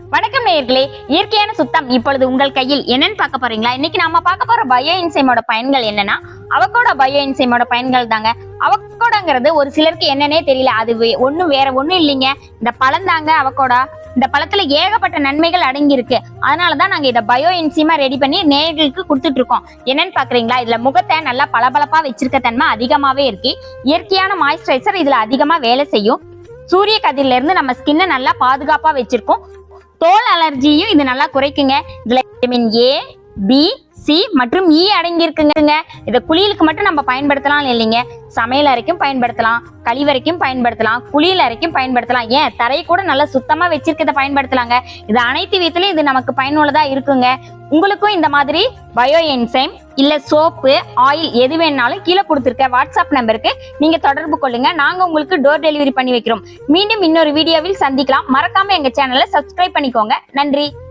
வணக்கம் நேர்களே. இயற்கையான சுத்தம். இப்பொழுது உங்கள் கையில் என்னன்னு பார்க்க போறீங்களா? இன்னைக்கு நாம பார்க்க போற பயோ இன்சைமோட பயன்கள் என்னன்னா அவக்கோட பயோ இன்சைமோட பயன்கள் தாங்க. அவக்கோடங்கிறது ஒரு சிலருக்கு என்னன்னே தெரியல. அது ஒண்ணும் வேற ஒண்ணும் இல்லைங்க. இந்த பழம் தாங்க அவக்கோடா இந்த பழத்துல ஏகப்பட்ட நன்மைகள் அடங்கி இருக்கு அதனாலதான் நாங்க இதை பயோ என்சிமா ரெடி பண்ணி நேர்களுக்கு கொடுத்துட்டு இருக்கோம் என்னன்னு பாக்குறீங்களா இதுல முகத்தை நல்லா பளபளப்பா வச்சிருக்க தன்மை அதிகமாவே இருக்கு. இயற்கையான மாய்ஸ்சரைசர் இதுல அதிகமா வேலை செய்யும். சூரிய கதிரில இருந்து நம்ம ஸ்கின்னை நல்லா பாதுகாப்பா வச்சிருக்கோம். தோல் அலர்ஜியும் இது நல்லா குறைக்குங்க. இதுல விட்டமின் ஏ பி சி மற்றும் e இ அடங்கி இருக்குங்க இதை குளியலுக்கு மட்டும் நம்ம பயன்படுத்தலாம் இல்லைங்க. சமையல் அறைக்கும் பயன்படுத்தலாம் கழிவறைக்கும் பயன்படுத்தலாம் குளியல் அறைக்கும் பயன்படுத்தலாம். ஏன்? தரையை கூட நல்லா சுத்தமா வச்சிருக்கத பயன்படுத்தலாங்க. இது அனைத்து விதத்திலயும் இது நமக்கு பயனுள்ளதா இருக்குங்க. உங்களுக்கும் இந்த மாதிரி பயோ என்சைம் இல்ல சோப்பு ஆயில் எது வேணாலும் கீழே கொடுத்துருக்க வாட்ஸ்அப் நம்பருக்கு நீங்க தொடர்பு கொள்ளுங்க. நாங்க உங்களுக்கு டோர் டெலிவரி பண்ணி வைக்கிறோம். மீண்டும் இன்னொரு வீடியோவில் சந்திக்கலாம். மறக்காம எங்க சேனலை சப்ஸ்கிரைப் பண்ணிக்கோங்க. நன்றி.